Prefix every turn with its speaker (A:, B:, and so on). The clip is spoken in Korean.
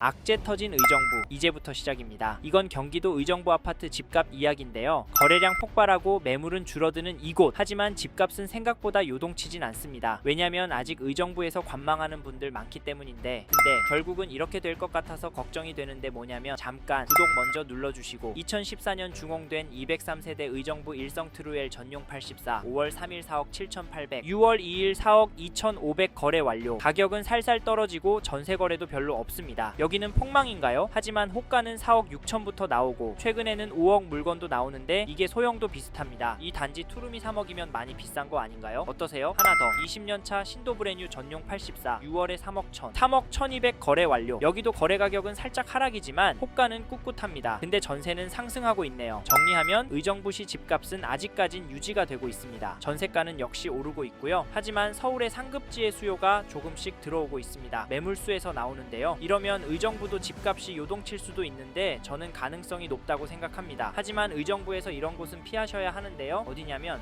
A: 악재 터진 의정부 이제부터 시작입니다. 이건 경기도 의정부 아파트 집값 이야기인데요. 거래량 폭발하고 매물은 줄어드는 이곳. 하지만 집값은 생각보다 요동치진 않습니다. 왜냐면 아직 의정부에서 관망하는 분들 많기 때문인데 근데 결국은 이렇게 될 것 같아서 걱정이 되는데 뭐냐면 잠깐 구독 먼저 눌러주시고 2014년 중공된 203세대 의정부 일성 트루엘 전용 84 5월 3일 4억 7,800 6월 2일 4억 2,500 거래 완료 가격은 살살 떨어지고 전세 거래도 별로 없습니다 여기는 폭망인가요? 하지만 호가는 4억 6천부터 나오고 최근에는 5억 물건도 나오는데 이게 소형도 비슷합니다. 이 단지 투룸이 3억이면 많이 비싼 거 아닌가요? 어떠세요? 하나 더. 20년차 신도 브레뉴 전용 84 6월에 3억 1천. 3억 1200 거래 완료. 여기도 거래 가격은 살짝 하락이지만 호가는 꿋꿋합니다. 근데 전세는 상승하고 있네요. 정리하면 의정부시 집값은 아직까진 유지가 되고 있습니다. 전세가는 역시 오르고 있고요. 하지만 서울의 상급지의 수요가 조금씩 들어오고 있습니다. 매물수에서 나오는데요. 이러면 의정부도 집값이 요동칠 수도 있는데 저는 가능성이 높다고 생각합니다. 하지만 의정부에서 이런 곳은 피하셔야 하는데요. 어디냐면